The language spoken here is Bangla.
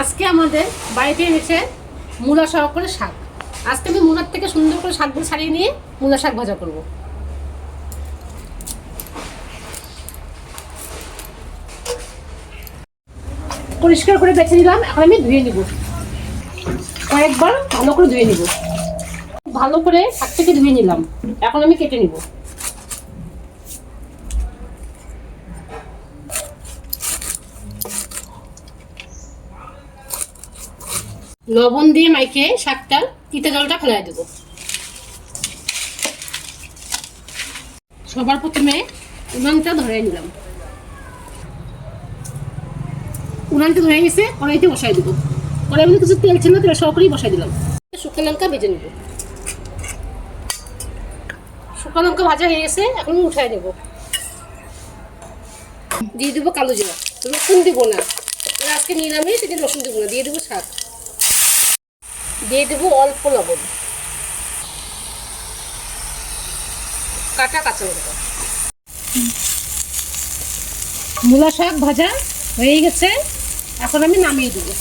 আজকে আমাদের বাড়িতে এনেছে মূলা সহ করে শাক। আজকে আমি মূলার থেকে সুন্দর করে শাকগুলো ছাড়িয়ে নিয়ে মূলা শাক ভাজা করব। পরিষ্কার করে বেছে নিলাম, এখন আমি ধুয়ে নিব। কয়েকবার ভালো করে ধুয়ে নিব। ভালো করে শাক থেকে ধুয়ে নিলাম। এখন আমি কেটে নিব। লবণ দিয়ে মাইকে শাকটা, তিতে জলটা ফেলাই দেবো। সবার প্রথমে উনানটা ধরে নিলাম। উনানটা ধরে গেছে কড়াইতে বসাই দেবো। কড়াই মধ্যে কিছু তেল ছিল, তেল সহকারেই বসাই দিলাম। শুকনো লঙ্কা ভেজে নেব। শুকনো লঙ্কা ভাজা হয়ে গেছে, এখন উঠাই দেবো। দিয়ে দেবো কালো জিরা। রসুন দিব না। আজকে নিরামিষ সেটা রসুন দেবো না, দিয়ে দেবো শাক। দিয়ে দেবো অল্প লবণ। কাটা কাঁচা লঙ্কা। মূলা শাক ভাজা হয়ে গেছে। এখন আমি নামিয়ে দেবো।